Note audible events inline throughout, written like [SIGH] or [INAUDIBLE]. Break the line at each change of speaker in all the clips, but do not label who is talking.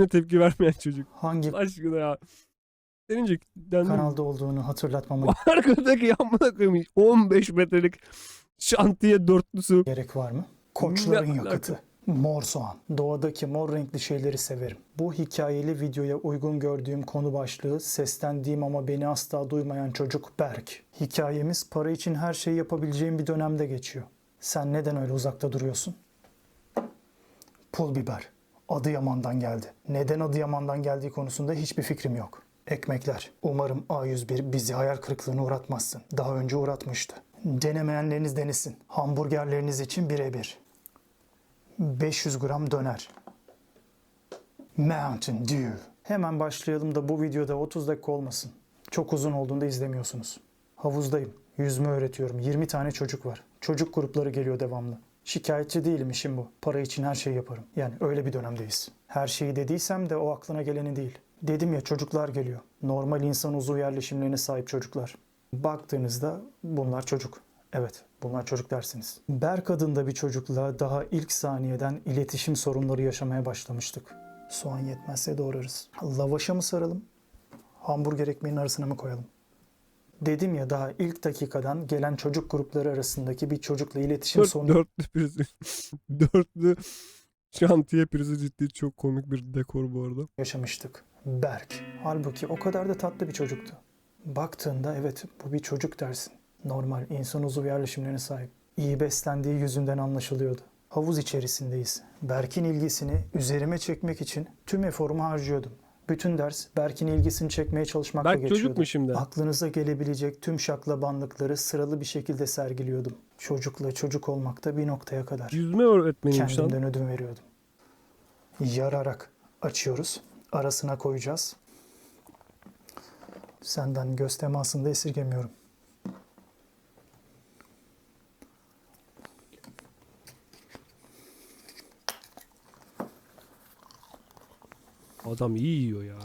hiçbirine tepki vermeyen çocuk.
hangi
aşkına ya. Senince dendim.
kanalda olduğunu hatırlatmama [LAUGHS]
Arkadaki amına koyayım 15 metrelik şantiye dörtlüsü.
gerek var mı? Koçların
Ne
yakıtı. Mor soğan. Doğadaki mor renkli şeyleri severim. Bu hikayeli videoya uygun gördüğüm konu başlığı seslendiğim ama beni asla duymayan çocuk Berk. Hikayemiz para için her şeyi yapabileceğim bir dönemde geçiyor. Sen neden öyle uzakta duruyorsun? Pul biber. Adıyaman'dan geldi. Neden Adıyaman'dan geldiği konusunda hiçbir fikrim yok. Ekmekler. Umarım A101 bizi hayal kırıklığına uğratmazsın. Daha önce uğratmıştı. Denemeyenleriniz denesin. Hamburgerleriniz için birebir. 500 gram döner. Mountain Dew. Hemen başlayalım da bu videoda 30 dakika olmasın. Çok uzun olduğunda izlemiyorsunuz. Havuzdayım. Yüzme öğretiyorum. 20 tane çocuk var. Çocuk grupları geliyor devamlı. Şikayetçi değilim işim bu. Para için her şeyi yaparım. Yani öyle bir dönemdeyiz. Her şeyi dediysem de o aklına geleni değil. Dedim ya çocuklar geliyor. Normal insan uzuv yerleşimlerine sahip çocuklar. Baktığınızda bunlar çocuk. Evet, bunlar çocuk dersiniz. Berk adında bir çocukla daha ilk saniyeden iletişim sorunları yaşamaya başlamıştık. Soğan yetmezse doğrarız. Lavaşa mı saralım? Hamburger ekmeğinin arasına mı koyalım? Dedim ya daha ilk dakikadan gelen çocuk grupları arasındaki bir çocukla iletişim
Dört,
sorunu
dörtlü prizi. [LAUGHS] dörtlü şantiye prizi ciddi çok komik bir dekor bu arada.
yaşamıştık. Berk. Halbuki o kadar da tatlı bir çocuktu. Baktığında evet bu bir çocuk dersin. Normal insan uzuv yerleşimlerine sahip. İyi beslendiği yüzünden anlaşılıyordu. Havuz içerisindeyiz. Berk'in ilgisini üzerime çekmek için tüm eforumu harcıyordum. Bütün ders Berk'in ilgisini çekmeye çalışmakla
Berk
geçiyordu.
çocuk mu şimdi?
Aklınıza gelebilecek tüm şaklabanlıkları sıralı bir şekilde sergiliyordum. Çocukla çocuk olmakta bir noktaya kadar.
Yüzme öğretmeniymiş lan.
Kendimden ödün veriyordum. Yararak açıyoruz. Arasına koyacağız. Senden göz temasını da esirgemiyorum.
Adam iyi yiyor ya.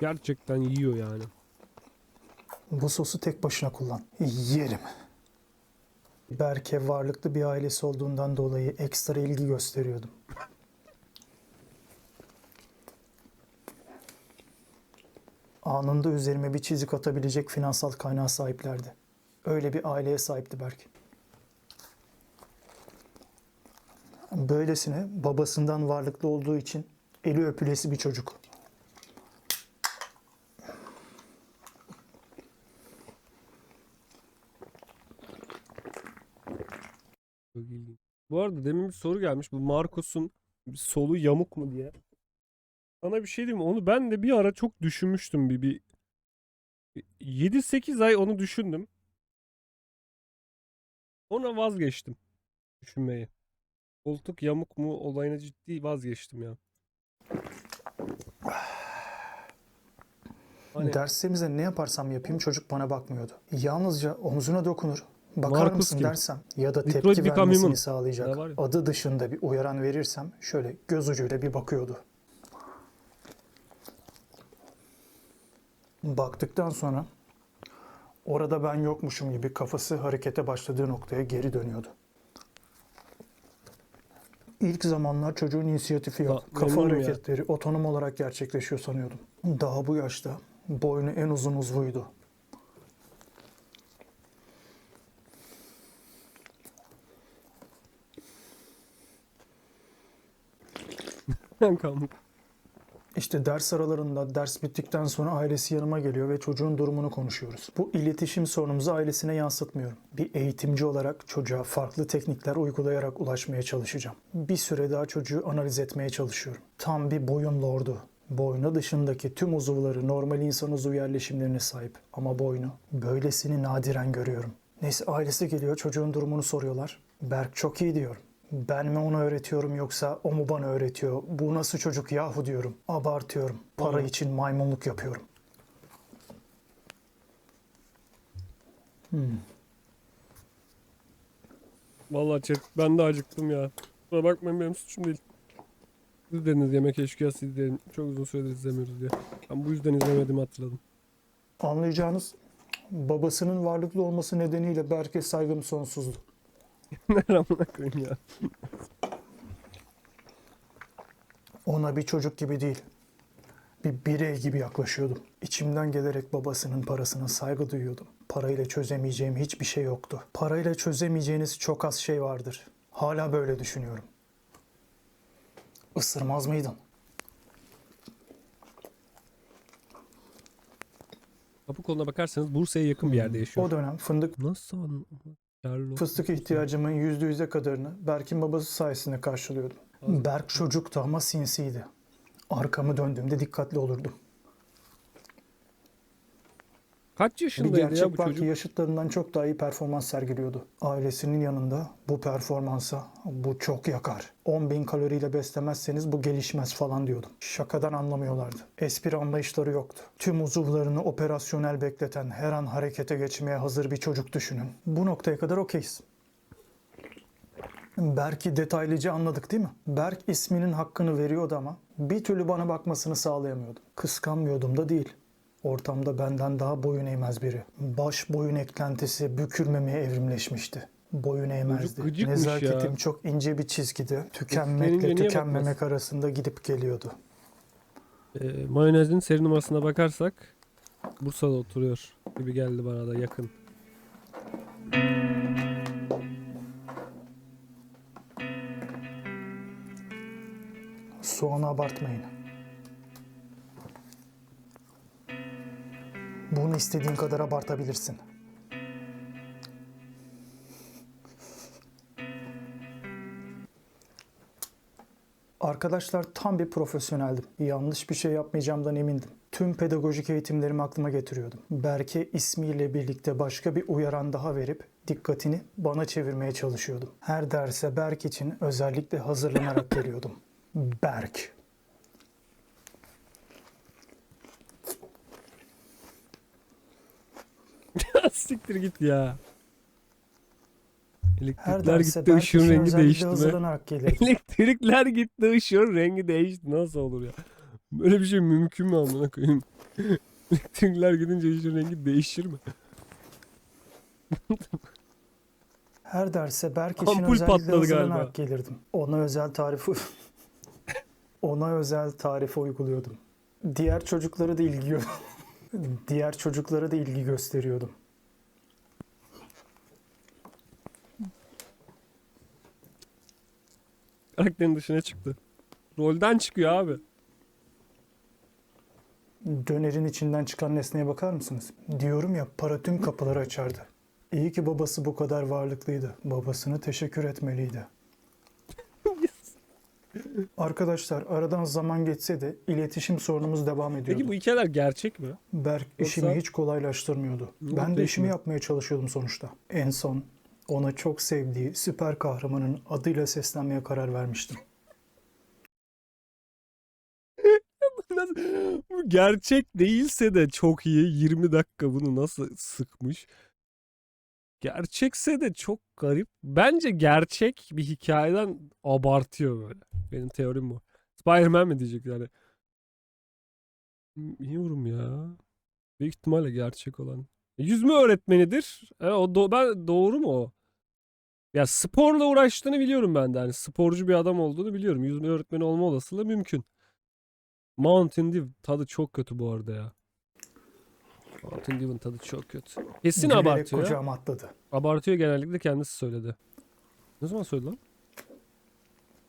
Gerçekten yiyor yani.
Bu sosu tek başına kullan. Yerim. Berke varlıklı bir ailesi olduğundan dolayı ekstra ilgi gösteriyordum. Anında üzerime bir çizik atabilecek finansal kaynağa sahiplerdi. Öyle bir aileye sahipti Berk. Böylesine babasından varlıklı olduğu için eli öpülesi bir çocuk.
Bu arada demin bir soru gelmiş. Bu Marcos'un solu yamuk mu diye. Sana bir şey diyeyim mi? Onu ben de bir ara çok düşünmüştüm bir bir 7-8 ay onu düşündüm. Sonra vazgeçtim düşünmeyi. Koltuk yamuk mu olayına ciddi vazgeçtim ya. Hani
Dersimize ne yaparsam yapayım çocuk bana bakmıyordu. Yalnızca omzuna dokunur. Bakar
Marcus
mısın
kim?
dersem ya da
Detroit
tepki vermesini
Human.
sağlayacak adı dışında bir uyaran verirsem şöyle göz ucuyla bir bakıyordu. Baktıktan sonra orada ben yokmuşum gibi kafası harekete başladığı noktaya geri dönüyordu. İlk zamanlar çocuğun inisiyatifi yok. Kafa
memnunum ya.
hareketleri otonom olarak gerçekleşiyor sanıyordum. Daha bu yaşta boynu en uzun uzvuydu.
kalmış.
İşte ders aralarında ders bittikten sonra ailesi yanıma geliyor ve çocuğun durumunu konuşuyoruz. Bu iletişim sorunumuzu ailesine yansıtmıyorum. Bir eğitimci olarak çocuğa farklı teknikler uygulayarak ulaşmaya çalışacağım. Bir süre daha çocuğu analiz etmeye çalışıyorum. Tam bir boyun lordu. Boynu dışındaki tüm uzuvları normal insan uzuv yerleşimlerine sahip. Ama boynu böylesini nadiren görüyorum. Neyse ailesi geliyor çocuğun durumunu soruyorlar. Berk çok iyi diyorum. Ben mi onu öğretiyorum yoksa o mu bana öğretiyor? Bu nasıl çocuk yahu diyorum. Abartıyorum. Para
Hı.
için maymunluk yapıyorum. Hmm.
Vallahi chat ben de acıktım ya. Kusura bakmayın benim suçum değil. Siz dediniz yemek eşkıyası izleyin. Çok uzun süredir izlemiyoruz diye. Ben bu yüzden izlemediğimi hatırladım.
Anlayacağınız babasının varlıklı olması nedeniyle Berk'e saygım sonsuzdu. [LAUGHS]
ne amına koyayım ya.
Ona bir çocuk gibi değil, bir birey gibi yaklaşıyordum. İçimden gelerek babasının parasına saygı duyuyordum. Parayla çözemeyeceğim hiçbir şey yoktu. Parayla çözemeyeceğiniz çok az şey vardır. Hala böyle düşünüyorum. Isırmaz mıydın?
Kapı koluna bakarsanız Bursa'ya yakın bir yerde yaşıyor.
O dönem fındık
Nasıl an...
Fıstık ihtiyacımın yüzde yüze kadarını Berk'in babası sayesinde karşılıyordum. Berk çocuktu ama sinsiydi. Arkamı döndüğümde dikkatli olurdum.
Kaç
Bir
yaşındaydı ya bu
gerçek var
çocuk?
ki yaşıtlarından çok daha iyi performans sergiliyordu. Ailesinin yanında bu performansa bu çok yakar. 10 bin kaloriyle beslemezseniz bu gelişmez falan diyordum. Şakadan anlamıyorlardı. Espri anlayışları yoktu. Tüm uzuvlarını operasyonel bekleten her an harekete geçmeye hazır bir çocuk düşünün. Bu noktaya kadar okeyiz. Berk'i detaylıca anladık değil mi? Berk isminin hakkını veriyordu ama bir türlü bana bakmasını sağlayamıyordum. Kıskanmıyordum da değil. Ortamda benden daha boyun eğmez biri. Baş boyun eklentisi bükülmemeye evrimleşmişti. Boyun eğmezdi.
gıcıkmış ya.
Nezaketim çok ince bir çizgide. Tükenmekle tükenmemek
bakmaz?
arasında gidip geliyordu.
Ee, mayonezin seri numarasına bakarsak Bursa'da oturuyor gibi geldi bana da yakın.
Soğanı abartmayın. Bunu istediğin kadar abartabilirsin. Arkadaşlar tam bir profesyoneldim. Yanlış bir şey yapmayacağımdan emindim. Tüm pedagojik eğitimlerimi aklıma getiriyordum. Berke ismiyle birlikte başka bir uyaran daha verip dikkatini bana çevirmeye çalışıyordum. Her derse Berk için özellikle hazırlanarak [LAUGHS] geliyordum. Berk. [LAUGHS]
Siktir git ya. Elektrikler gitti ışığın rengi değişti [LAUGHS]
gelirdim.
Elektrikler gitti ışığın rengi değişti. Nasıl olur ya? Böyle bir şey mümkün mü amına koyayım? [LAUGHS] Elektrikler gidince ışığın rengi değişir mi?
Her derse Berk için
Ampul
özellikle
galiba.
gelirdim. Ona özel tarifi ona özel tarifi uyguluyordum. Diğer çocuklara da ilgi gö- diğer çocuklara da ilgi gösteriyordum.
Karakterin dışına çıktı. Rolden çıkıyor abi.
Dönerin içinden çıkan nesneye bakar mısınız? Diyorum ya para tüm kapıları açardı. İyi ki babası bu kadar varlıklıydı. Babasına teşekkür etmeliydi. Arkadaşlar aradan zaman geçse de iletişim sorunumuz devam ediyordu.
Peki bu hikayeler gerçek mi?
Berk
Yoksa-
işimi hiç kolaylaştırmıyordu. Ben de
değil
işimi
mi?
yapmaya çalışıyordum sonuçta. En son ona çok sevdiği süper kahramanın adıyla seslenmeye karar vermiştim.
Nasıl- [LAUGHS] Bu gerçek değilse de çok iyi. 20 dakika bunu nasıl sıkmış. Gerçekse de çok garip. Bence gerçek bir hikayeden abartıyor böyle. Benim teorim bu. Spider-Man mi diyecek yani? Bilmiyorum ya. Büyük ihtimalle gerçek olan. E, Yüzme öğretmenidir. E, o do- ben doğru mu o? Ya sporla uğraştığını biliyorum ben de. Yani sporcu bir adam olduğunu biliyorum. Yüzme öğretmeni olma olasılığı mümkün. Mountain Dew tadı çok kötü bu arada ya. Mountain Dew'in tadı çok kötü. Kesin
Gülerek
abartıyor.
kucağıma atladı.
Abartıyor genellikle kendisi söyledi. Ne zaman söyledi lan?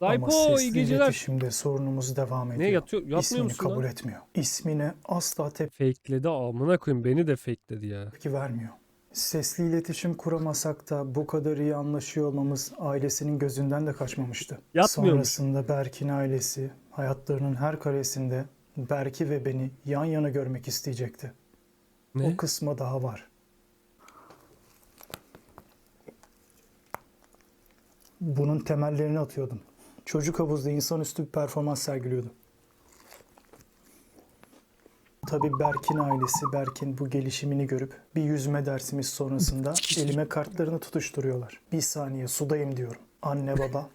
Daypo iyi geceler.
iletişimde sorunumuz devam ediyor.
Ne yatıyor? Yapmıyor
İsmini
musun
kabul
lan?
etmiyor. İsmine asla
Fakeledi amına koyayım beni de fakeledi ya.
tepki vermiyor. Sesli iletişim kuramasak da bu kadar iyi anlaşıyor olmamız ailesinin gözünden de kaçmamıştı. Sonrasında Berk'in ailesi hayatlarının her karesinde Berk'i ve beni yan yana görmek isteyecekti.
Ne?
O kısma daha var. Bunun temellerini atıyordum. Çocuk havuzda insanüstü bir performans sergiliyordu. Tabii Berk'in ailesi Berk'in bu gelişimini görüp bir yüzme dersimiz sonrasında [LAUGHS] elime kartlarını tutuşturuyorlar. Bir saniye sudayım diyorum. Anne baba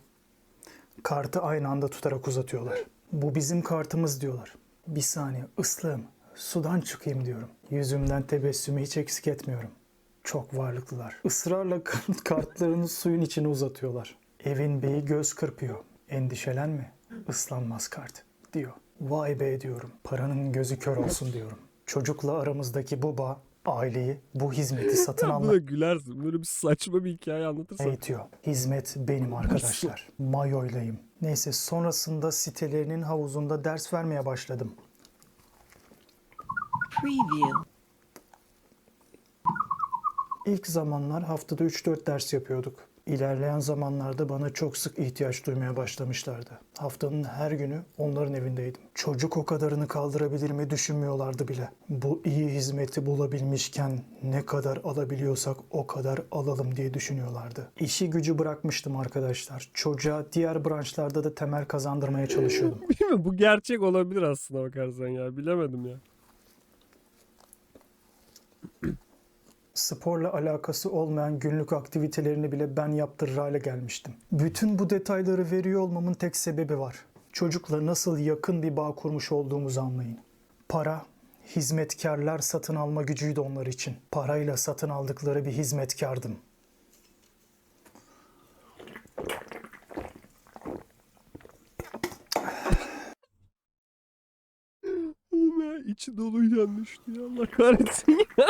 kartı aynı anda tutarak uzatıyorlar. Bu bizim kartımız diyorlar. Bir saniye ıslığım sudan çıkayım diyorum. Yüzümden tebessümü hiç eksik etmiyorum. Çok varlıklılar. Israrla [LAUGHS] kartlarını suyun içine uzatıyorlar. Evin beyi göz kırpıyor. Endişelenme. Islanmaz kart. diyor. Vay be diyorum. Paranın gözü kör olsun diyorum. Çocukla aramızdaki bu bağ aileyi bu hizmeti [LAUGHS] satın
Buna
almaya
gülersin. Böyle bir saçma bir hikaye anlatırsan.
itiyor. Hizmet benim arkadaşlar. Mayoylayım. Neyse sonrasında sitelerinin havuzunda ders vermeye başladım.
Preview.
İlk zamanlar haftada 3-4 ders yapıyorduk. İlerleyen zamanlarda bana çok sık ihtiyaç duymaya başlamışlardı. Haftanın her günü onların evindeydim. Çocuk o kadarını kaldırabilir mi düşünmüyorlardı bile. Bu iyi hizmeti bulabilmişken ne kadar alabiliyorsak o kadar alalım diye düşünüyorlardı. İşi gücü bırakmıştım arkadaşlar. Çocuğa diğer branşlarda da temel kazandırmaya çalışıyordum. [LAUGHS]
Bilmiyorum bu gerçek olabilir aslında bakarsan ya. Bilemedim ya.
Sporla alakası olmayan günlük aktivitelerini bile ben yaptırır hale gelmiştim. Bütün bu detayları veriyor olmamın tek sebebi var. Çocukla nasıl yakın bir bağ kurmuş olduğumuzu anlayın. Para, hizmetkarlar satın alma gücüydü onlar için. Parayla satın aldıkları bir hizmetkardım.
İçi dolu yanlış ya. Allah kahretsin ya.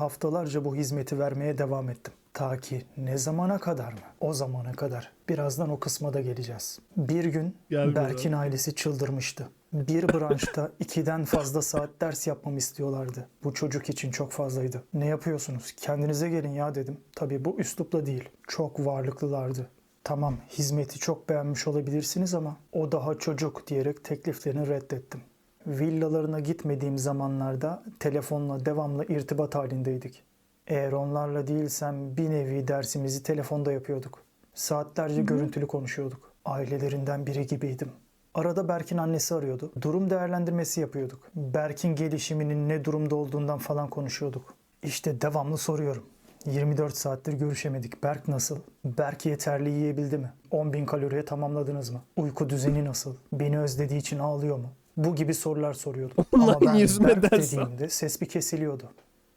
Haftalarca bu hizmeti vermeye devam ettim. Ta ki ne zamana kadar mı? O zamana kadar. Birazdan o kısma da geleceğiz. Bir gün
Gel
Berk'in ailesi çıldırmıştı. Bir branşta [LAUGHS] ikiden fazla saat ders yapmamı istiyorlardı. Bu çocuk için çok fazlaydı. Ne yapıyorsunuz? Kendinize gelin ya dedim. Tabii bu üslupla değil. Çok varlıklılardı. Tamam hizmeti çok beğenmiş olabilirsiniz ama o daha çocuk diyerek tekliflerini reddettim. Villalarına gitmediğim zamanlarda telefonla devamlı irtibat halindeydik. Eğer onlarla değilsem bir nevi dersimizi telefonda yapıyorduk. Saatlerce görüntülü konuşuyorduk. Ailelerinden biri gibiydim. Arada Berk'in annesi arıyordu. Durum değerlendirmesi yapıyorduk. Berk'in gelişiminin ne durumda olduğundan falan konuşuyorduk. İşte devamlı soruyorum. 24 saattir görüşemedik. Berk nasıl? Berk yeterli yiyebildi mi? 10.000 kaloriye tamamladınız mı? Uyku düzeni nasıl? Beni özlediği için ağlıyor mu? Bu gibi sorular soruyordum. [LAUGHS] Ama
Online
ben
yüzme
Berk
dersi.
dediğimde ses bir kesiliyordu.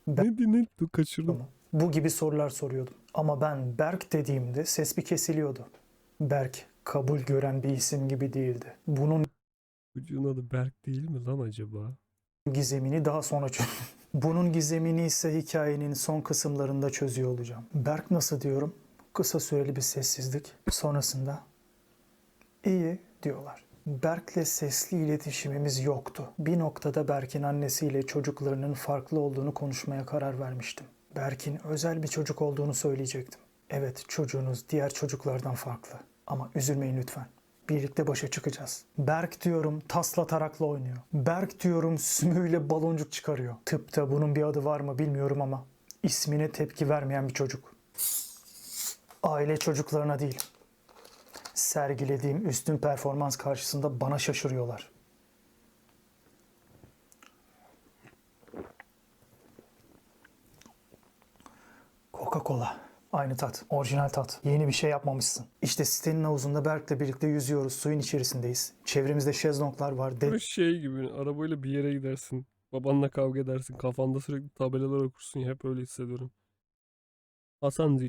Ne di ne? Dur kaçırdım.
Bu gibi sorular soruyordum. Ama ben Berk dediğimde ses bir kesiliyordu. Berk kabul gören bir isim gibi değildi. Bunun
Çocuğun adı Berk değil mi lan acaba?
gizemini daha sonra çözdüm. [LAUGHS] Bunun gizemini ise hikayenin son kısımlarında çözüyor olacağım. Berk nasıl diyorum? Kısa süreli bir sessizlik. Sonrasında iyi diyorlar. Berk'le sesli iletişimimiz yoktu. Bir noktada Berk'in annesiyle çocuklarının farklı olduğunu konuşmaya karar vermiştim. Berk'in özel bir çocuk olduğunu söyleyecektim. Evet çocuğunuz diğer çocuklardan farklı. Ama üzülmeyin lütfen. Birlikte başa çıkacağız. Berk diyorum tasla tarakla oynuyor. Berk diyorum sümüğüyle baloncuk çıkarıyor. Tıpta bunun bir adı var mı bilmiyorum ama ismine tepki vermeyen bir çocuk. Aile çocuklarına değil. Sergilediğim üstün performans karşısında bana şaşırıyorlar. Coca-Cola. Aynı tat. Orijinal tat. Yeni bir şey yapmamışsın. İşte sitenin havuzunda Berk'le birlikte yüzüyoruz. Suyun içerisindeyiz. Çevremizde şezlonglar var.
Böyle şey gibi arabayla bir yere gidersin. Babanla kavga edersin. Kafanda sürekli tabelalar okursun. Hep öyle hissediyorum. Hasan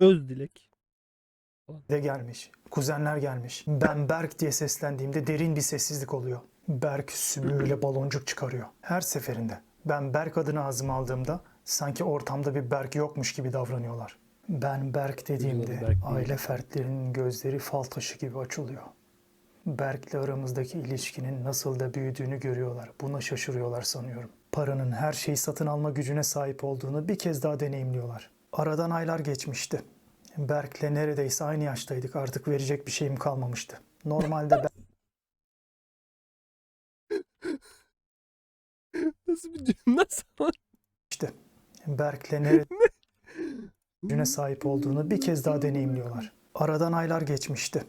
Züccaci. Özdilek.
de gelmiş. Kuzenler gelmiş. Ben Berk diye seslendiğimde derin bir sessizlik oluyor. Berk sümüğüyle baloncuk çıkarıyor. Her seferinde. Ben Berk adını ağzıma aldığımda sanki ortamda bir Berk yokmuş gibi davranıyorlar. Ben Berk dediğimde
Berk
aile fertlerinin gözleri fal taşı gibi açılıyor. Berk'le aramızdaki ilişkinin nasıl da büyüdüğünü görüyorlar. Buna şaşırıyorlar sanıyorum. Paranın her şeyi satın alma gücüne sahip olduğunu bir kez daha deneyimliyorlar. Aradan aylar geçmişti. Berk'le neredeyse aynı yaştaydık. Artık verecek bir şeyim kalmamıştı. Normalde [LAUGHS]
Nasıl bir cümle sana?
Berk'le neredeyse sahip olduğunu bir kez daha deneyimliyorlar. Aradan aylar geçmişti.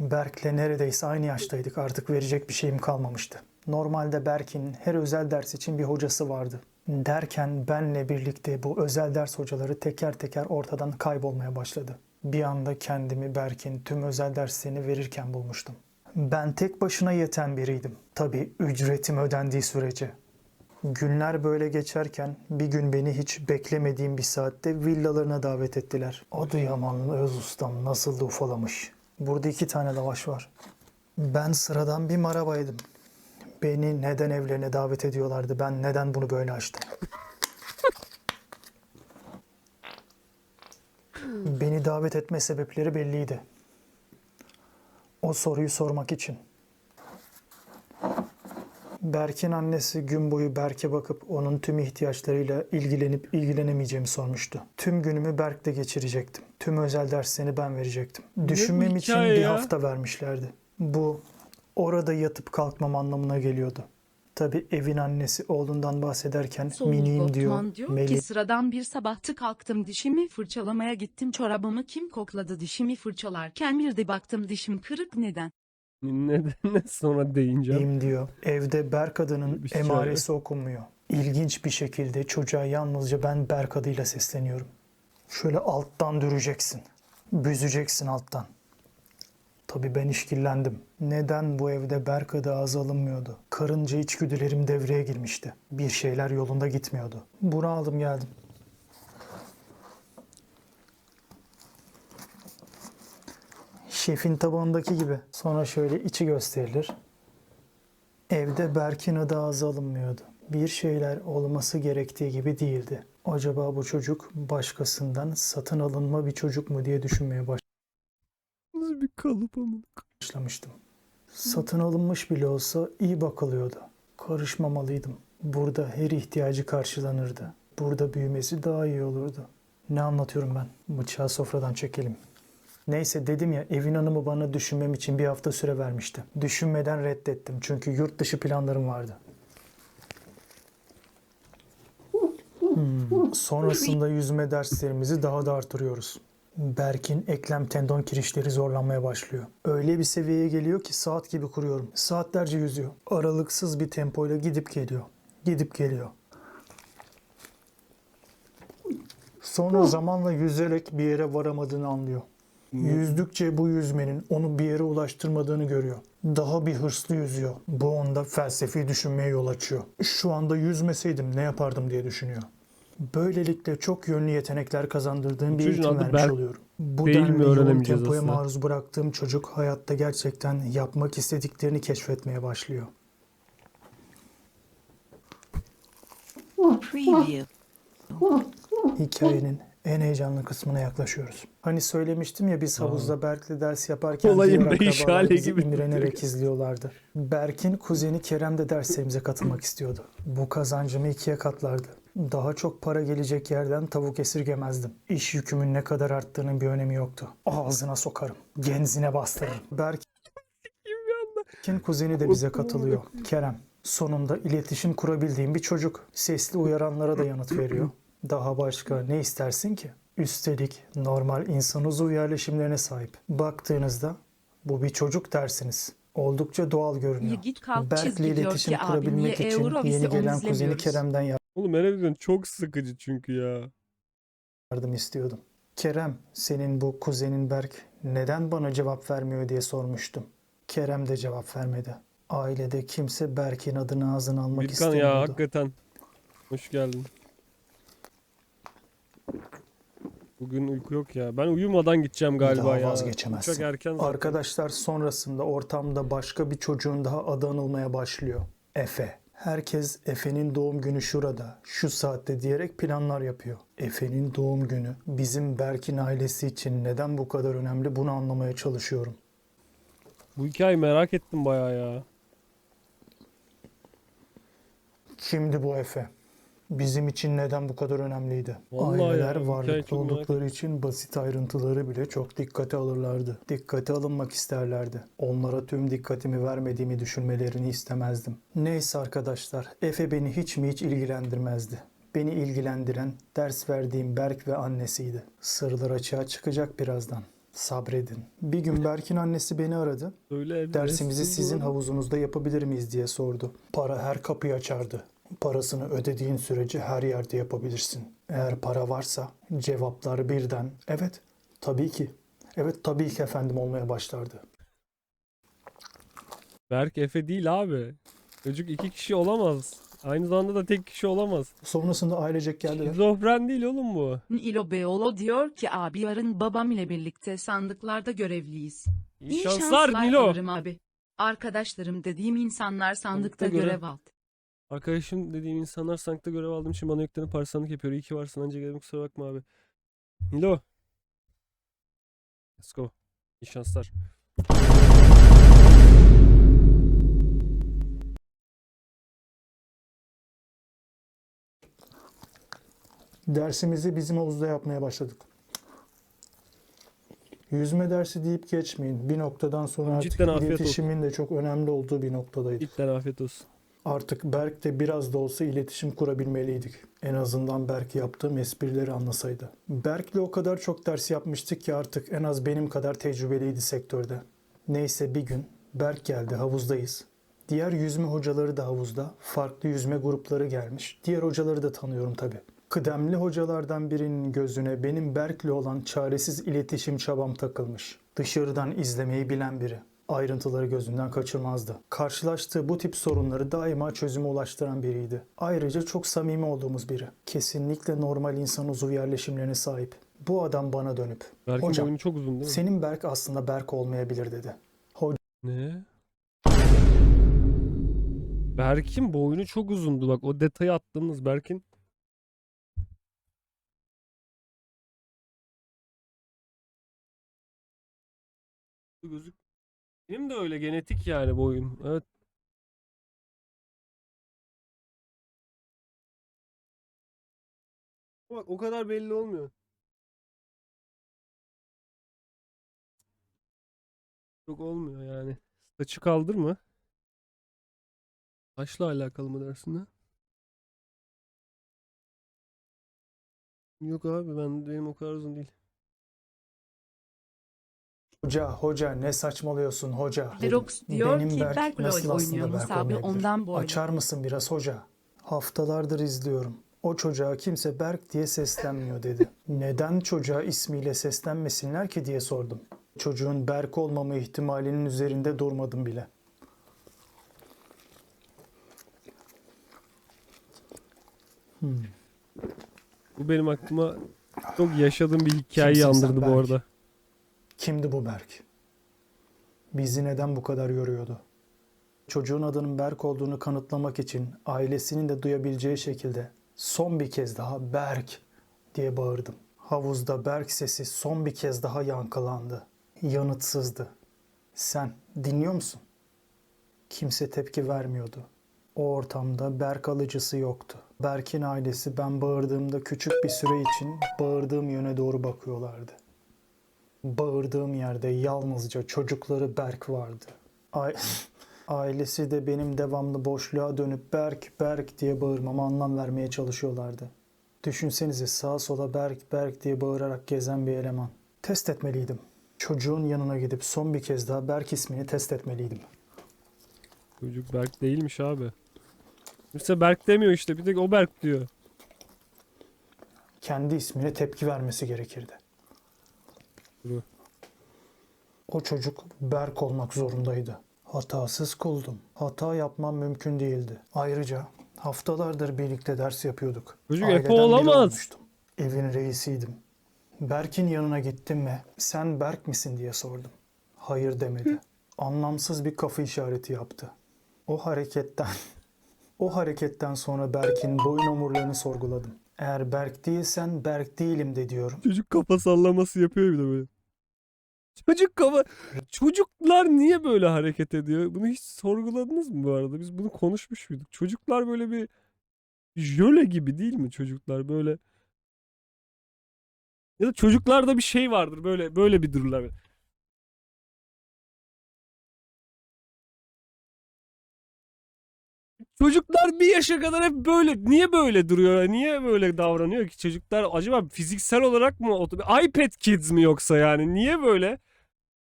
Berk'le neredeyse aynı yaştaydık. Artık verecek bir şeyim kalmamıştı. Normalde Berk'in her özel ders için bir hocası vardı. Derken benle birlikte bu özel ders hocaları teker teker ortadan kaybolmaya başladı. Bir anda kendimi Berk'in tüm özel derslerini verirken bulmuştum. Ben tek başına yeten biriydim. Tabii ücretim ödendiği sürece. Günler böyle geçerken bir gün beni hiç beklemediğim bir saatte villalarına davet ettiler. Adıyamanlı öz ustam nasıl da ufalamış. Burada iki tane lavaş var. Ben sıradan bir marabaydım. Beni neden evlerine davet ediyorlardı? Ben neden bunu böyle açtım? Beni davet etme sebepleri belliydi. O soruyu sormak için. Berk'in annesi gün boyu Berk'e bakıp onun tüm ihtiyaçlarıyla ilgilenip ilgilenemeyeceğimi sormuştu. Tüm günümü Berk'le geçirecektim. Tüm özel derslerini ben verecektim. Düşünmem için
hikaye
bir
ya?
hafta vermişlerdi. Bu orada yatıp kalkmam anlamına geliyordu. Tabi evin annesi oğlundan bahsederken
Soluk
miniyim diyor.
Diyor
Melih
ki sıradan bir sabahtı kalktım dişimi fırçalamaya gittim çorabımı kim kokladı dişimi fırçalarken bir de baktım dişim kırık neden?
Neden sonra değineceğim.
İyiyim diyor. Evde Berk adının
şey
emaresi okunmuyor. İlginç bir şekilde çocuğa yalnızca ben Berk adıyla sesleniyorum. Şöyle alttan düreceksin. Büzeceksin alttan. Tabii ben işkillendim. Neden bu evde Berk adı ağza alınmıyordu? Karınca içgüdülerim devreye girmişti. Bir şeyler yolunda gitmiyordu. Bunu aldım geldim. Şefin tabağındaki gibi. Sonra şöyle içi gösterilir. Evde Berk'in adı ağza alınmıyordu. Bir şeyler olması gerektiği gibi değildi. Acaba bu çocuk başkasından satın alınma bir çocuk mu diye düşünmeye
Nasıl bir kalıp ama.
başlamıştım. Satın alınmış bile olsa iyi bakılıyordu. Karışmamalıydım. Burada her ihtiyacı karşılanırdı. Burada büyümesi daha iyi olurdu. Ne anlatıyorum ben? Bıçağı sofradan çekelim. Neyse dedim ya evin hanımı bana düşünmem için bir hafta süre vermişti. Düşünmeden reddettim çünkü yurt dışı planlarım vardı. Hmm, Sonrasında yüzme derslerimizi daha da artırıyoruz. Berk'in eklem tendon kirişleri zorlanmaya başlıyor. Öyle bir seviyeye geliyor ki saat gibi kuruyorum. Saatlerce yüzüyor. Aralıksız bir tempoyla gidip geliyor. Gidip geliyor. Sonra zamanla yüzerek bir yere varamadığını anlıyor. Yüzdükçe bu yüzmenin onu bir yere ulaştırmadığını görüyor. Daha bir hırslı yüzüyor. Bu onda felsefi düşünmeye yol açıyor. Şu anda yüzmeseydim ne yapardım diye düşünüyor. Böylelikle çok yönlü yetenekler kazandırdığım bir
Çocuğun
eğitim vermiş
Berk
oluyorum. Bu denli yoğun tempoya
aslında.
maruz bıraktığım çocuk hayatta gerçekten yapmak istediklerini keşfetmeye başlıyor.
Preview.
Hikayenin en heyecanlı kısmına yaklaşıyoruz. Hani söylemiştim ya biz havuzda Berk'le ders yaparken
Olayın
diğer akrabalar bizi
gibi
imrenerek izliyorlardı. Berk'in kuzeni Kerem de derslerimize katılmak istiyordu. Bu kazancımı ikiye katlardı. Daha çok para gelecek yerden tavuk esirgemezdim. İş yükümün ne kadar arttığının bir önemi yoktu. Ağzına sokarım. Genzine bastırırım. Berk'in kuzeni de bize katılıyor. Kerem. Sonunda iletişim kurabildiğim bir çocuk. Sesli uyaranlara da yanıt veriyor. Daha başka ne istersin ki? Üstelik normal insan uzuv yerleşimlerine sahip. Baktığınızda bu bir çocuk dersiniz. Oldukça doğal görünüyor. Berk'le iletişim kurabilmek için yeni gelen kuzeni. Kerem'den
Oğlum Erevizyon çok sıkıcı çünkü ya.
yardım istiyordum. Kerem, senin bu kuzenin Berk neden bana cevap vermiyor diye sormuştum. Kerem de cevap vermedi. Ailede kimse Berk'in adını ağzına almak
Birkan
istemiyordu.
ya hakikaten. Hoş geldin. Bugün uyku yok ya. Ben uyumadan gideceğim galiba
Daha
ya.
vazgeçemezsin.
Uçak erken zaten.
Arkadaşlar sonrasında ortamda başka bir çocuğun daha adı anılmaya başlıyor. Efe. Herkes Efe'nin doğum günü şurada, şu saatte diyerek planlar yapıyor. Efe'nin doğum günü bizim Berk'in ailesi için neden bu kadar önemli bunu anlamaya çalışıyorum.
Bu hikayeyi merak ettim bayağı ya.
Kimdi bu Efe? Bizim için neden bu kadar önemliydi?
Vallahi ya,
Aileler
hikaye
varlıklı oldukları için basit ayrıntıları bile çok dikkate alırlardı. Dikkate alınmak isterlerdi. Onlara tüm dikkatimi vermediğimi düşünmelerini istemezdim. Neyse arkadaşlar, Efe beni hiç mi hiç ilgilendirmezdi. Beni ilgilendiren ders verdiğim Berk ve annesiydi. Sırlar açığa çıkacak birazdan. Sabredin. Bir gün Berk'in annesi beni aradı.
Öyle
Dersimizi sizin havuzunuzda yapabilir miyiz diye sordu. Para her kapıyı açardı. Parasını ödediğin sürece her yerde yapabilirsin. Eğer para varsa cevaplar birden evet tabii ki. Evet tabii ki efendim olmaya başlardı.
Berk Efe değil abi. Çocuk iki kişi olamaz. Aynı zamanda da tek kişi olamaz.
Sonrasında ailecek geldiler.
Şizofren değil oğlum bu.
Nilo Beolo diyor ki abi yarın babam ile birlikte sandıklarda görevliyiz.
İyi şanslar Nilo.
alırım abi. Arkadaşlarım dediğim insanlar sandıkta
görev.
görev aldı.
Arkadaşım dediğim insanlar sandıkta görev aldığım için bana yüklenen parsanlık yapıyor. İyi ki varsın anca gelelim kusura bakma abi. Nilo. Let's go. İyi şanslar.
Dersimizi bizim havuzda yapmaya başladık. Yüzme dersi deyip geçmeyin. Bir noktadan sonra artık
Cidden afiyet olsun.
iletişimin de çok önemli olduğu bir noktadaydık.
İlkten afiyet olsun.
Artık Berk'le biraz da olsa iletişim kurabilmeliydik. En azından Berk yaptığım esprileri anlasaydı. Berk'le o kadar çok ders yapmıştık ki artık en az benim kadar tecrübeliydi sektörde. Neyse bir gün Berk geldi havuzdayız. Diğer yüzme hocaları da havuzda. Farklı yüzme grupları gelmiş. Diğer hocaları da tanıyorum tabii. Kıdemli hocalardan birinin gözüne benim Berk'le olan çaresiz iletişim çabam takılmış. Dışarıdan izlemeyi bilen biri. Ayrıntıları gözünden kaçırmazdı. Karşılaştığı bu tip sorunları daima çözüme ulaştıran biriydi. Ayrıca çok samimi olduğumuz biri. Kesinlikle normal insan uzuv yerleşimlerine sahip. Bu adam bana dönüp
Berk'in
Hocam,
boynu çok uzun değil mi?
senin Berk aslında Berk olmayabilir dedi.
Ne? Berk'in boynu çok uzundu bak o detayı attığımız Berk'in. Gözük. Benim de öyle genetik yani boyum. Evet. Bak o kadar belli olmuyor. Çok olmuyor yani. Saçı kaldır mı? Saçla alakalı mı dersin ha? Yok abi ben benim o kadar uzun değil.
Hoca, hoca ne saçmalıyorsun hoca?
Xerox diyor
Benim
ki
Berk
Berk
nasıl
LoL oynuyormuş
Berk
abi
olmayabilir?
ondan boylu.
Açar mısın biraz hoca? Haftalardır izliyorum. O çocuğa kimse Berk diye seslenmiyor dedi. Neden çocuğa ismiyle seslenmesinler ki diye sordum. Çocuğun Berk olmama ihtimalinin üzerinde durmadım bile.
Bu benim aklıma çok yaşadığım bir hikayeyi
Kimsin sen
andırdı bu
Berk?
arada.
Kimdi bu Berk? Bizi neden bu kadar yoruyordu? Çocuğun adının Berk olduğunu kanıtlamak için ailesinin de duyabileceği şekilde son bir kez daha Berk diye bağırdım. Havuzda Berk sesi son bir kez daha yankılandı. Yanıtsızdı. Sen dinliyor musun? Kimse tepki vermiyordu. O ortamda Berk alıcısı yoktu. Berk'in ailesi ben bağırdığımda küçük bir süre için bağırdığım yöne doğru bakıyorlardı. Bağırdığım yerde yalnızca çocukları Berk vardı. Ay- [LAUGHS] Ailesi de benim devamlı boşluğa dönüp Berk Berk diye bağırmama anlam vermeye çalışıyorlardı. Düşünsenize sağa sola Berk Berk diye bağırarak gezen bir eleman. Test etmeliydim. Çocuğun yanına gidip son bir kez daha Berk ismini test etmeliydim.
Çocuk Berk değilmiş abi. Kimse Berk demiyor işte bir tek o Berk diyor.
Kendi ismine tepki vermesi gerekirdi. O çocuk Berk olmak zorundaydı. Hatasız kuldum. Hata yapmam mümkün değildi. Ayrıca haftalardır birlikte ders yapıyorduk.
Çocuk
Aileden biri
olamaz.
olmuştum. Evin reisiydim. Berk'in yanına gittim ve sen Berk misin diye sordum. Hayır demedi. Anlamsız bir kafa işareti yaptı. O hareketten [LAUGHS] o hareketten sonra Berk'in boyun omurlarını sorguladım. Eğer Berk değilsen Berk değilim de diyorum.
Çocuk kafa sallaması yapıyor bir de böyle. Çocuk kafa... Çocuklar niye böyle hareket ediyor? Bunu hiç sorguladınız mı bu arada? Biz bunu konuşmuş muyduk? Çocuklar böyle bir jöle gibi değil mi çocuklar böyle? Ya da çocuklarda bir şey vardır böyle böyle bir dururlar. Çocuklar bir yaşa kadar hep böyle. Niye böyle duruyor? Niye böyle davranıyor ki çocuklar? Acaba fiziksel olarak mı? iPad Kids mi yoksa yani? Niye böyle?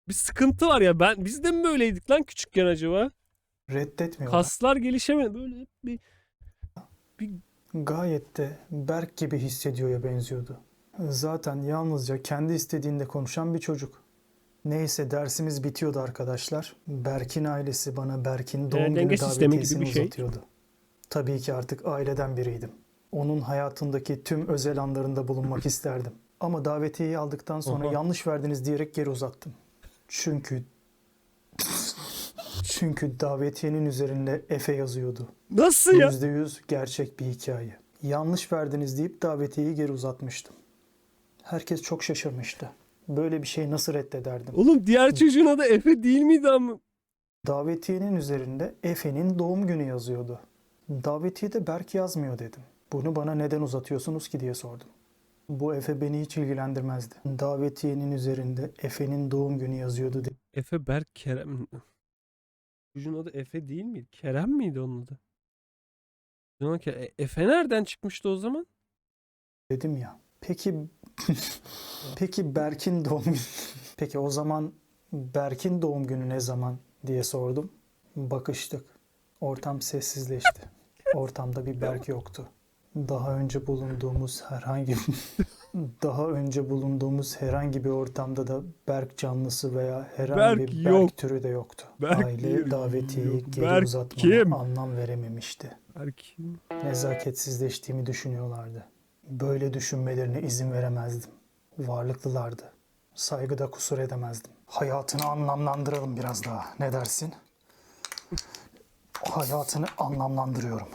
Bir sıkıntı var ya. Ben biz de mi böyleydik lan küçükken acaba?
Reddetmiyorlar.
Kaslar gelişemedi. Böyle hep bir
Gayet de Berk gibi hissediyor'ya benziyordu. Zaten yalnızca kendi istediğinde konuşan bir çocuk. Neyse dersimiz bitiyordu arkadaşlar. Berk'in ailesi bana Berk'in doğum
Ee,
günü
gibi
davetiyesini
bir şey.
uzatıyordu. Tabii ki artık aileden biriydim. Onun hayatındaki tüm özel anlarında bulunmak isterdim. Ama davetiyeyi aldıktan sonra
Oha.
yanlış verdiniz diyerek geri uzattım. Çünkü çünkü davetiyenin üzerinde Efe yazıyordu.
Nasıl ya?
Yüzde yüz gerçek bir hikaye. Yanlış verdiniz deyip davetiyeyi geri uzatmıştım. Herkes çok şaşırmıştı. Böyle bir şey nasıl reddederdim?
Oğlum diğer çocuğun adı Efe değil miydi ama?
Davetiyenin üzerinde Efe'nin doğum günü yazıyordu. Davetiyede Berk yazmıyor dedim. Bunu bana neden uzatıyorsunuz ki diye sordum. Bu Efe beni hiç ilgilendirmezdi. Davetiyenin üzerinde Efe'nin doğum günü yazıyordu de-
Efe Berk Kerem. Çocuğun adı Efe değil miydi? Kerem miydi onun adı? E- Efe nereden çıkmıştı o zaman?
dedim ya. Peki [LAUGHS] peki Berk'in doğum günü [LAUGHS] Peki o zaman Berk'in doğum günü ne zaman diye sordum. Bakıştık. Ortam sessizleşti. Ortamda bir Berk yoktu. Daha önce bulunduğumuz herhangi [LAUGHS] daha önce bulunduğumuz herhangi bir ortamda da Berk canlısı veya herhangi
Berk
bir Berk
yok.
türü de yoktu.
Berk
Aile
yok.
geri
Berk
uzatmama
kim?
anlam verememişti
Berk.
nezaketsizleştiğimi düşünüyorlardı. Böyle düşünmelerine izin veremezdim. Varlıklılardı. Saygıda kusur edemezdim. Hayatını anlamlandıralım biraz daha. Ne dersin? Hayatını anlamlandırıyorum.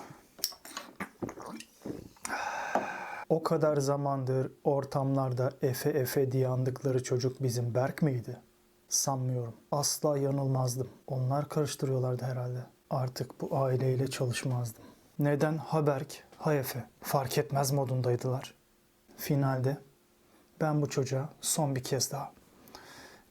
O kadar zamandır ortamlarda Efe Efe diye andıkları çocuk bizim Berk miydi? Sanmıyorum. Asla yanılmazdım. Onlar karıştırıyorlardı herhalde. Artık bu aileyle çalışmazdım. Neden ha Berk, ha Efe? Fark etmez modundaydılar. Finalde ben bu çocuğa son bir kez daha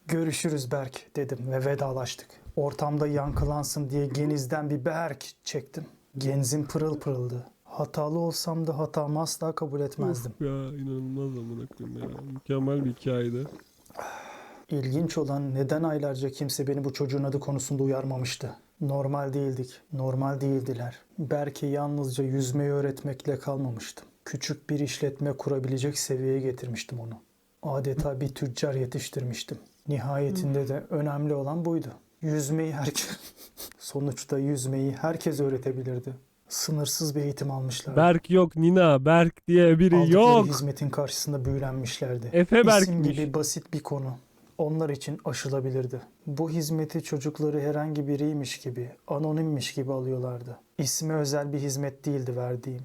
görüşürüz Berk dedim ve vedalaştık. Ortamda yankılansın diye genizden bir Berk çektim. Genzim pırıl pırıldı. Hatalı olsam da hatamı asla kabul etmezdim.
Of ya inanılmaz amına koyayım ya. Mükemmel bir hikayeydi.
İlginç olan neden aylarca kimse beni bu çocuğun adı konusunda uyarmamıştı. Normal değildik, normal değildiler. Belki yalnızca yüzmeyi öğretmekle kalmamıştım. Küçük bir işletme kurabilecek seviyeye getirmiştim onu. Adeta bir tüccar yetiştirmiştim. Nihayetinde de önemli olan buydu. Yüzmeyi herkes... [LAUGHS] Sonuçta yüzmeyi herkes öğretebilirdi. Sınırsız bir eğitim almışlardı.
Berk yok Nina. Berk diye biri
Aldıkları
yok.
hizmetin karşısında büyülenmişlerdi.
Efe
İsim
Berk'miş.
gibi basit bir konu. Onlar için aşılabilirdi. Bu hizmeti çocukları herhangi biriymiş gibi, anonimmiş gibi alıyorlardı. İsmi özel bir hizmet değildi verdiğim.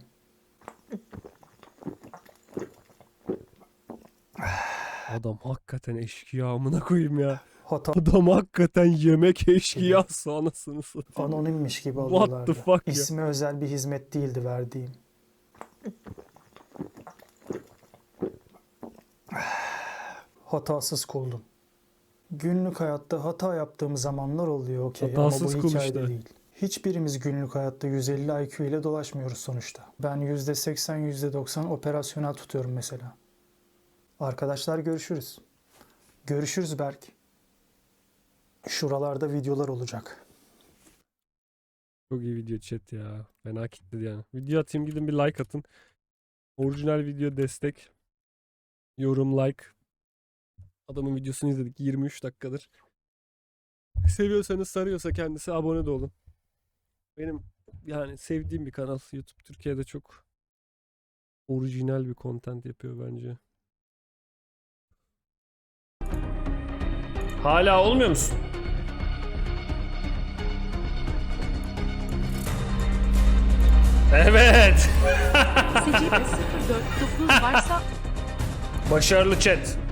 Adam hakikaten eşkıya amına koyayım ya.
Hata
Adam hakikaten yemek eşkıyası anasını satayım.
anonimmiş gibi
What
alıyorlardı.
the fuck ya?
İsmi özel bir hizmet değildi verdiğim. [SIGHS] Hatasız kuldum. Günlük hayatta hata yaptığım zamanlar oluyor okey ama
Hatasız
bu
kul
hikayede
işte.
değil. Hiçbirimiz günlük hayatta 150 IQ ile dolaşmıyoruz sonuçta. Ben %80 %90 operasyonel tutuyorum mesela. Arkadaşlar görüşürüz. Görüşürüz Berk. Şuralarda videolar olacak.
Çok iyi video chat ya. Fena kitledi yani. Video atayım gidin bir like atın. Orijinal video destek. Yorum like. Adamın videosunu izledik 23 dakikadır. Seviyorsanız sarıyorsa kendisi abone de olun. Benim yani sevdiğim bir kanal. YouTube Türkiye'de çok orijinal bir content yapıyor bence. Hala olmuyor musun? Evet. [LAUGHS]
Secide 049 varsa
Başarılı chat.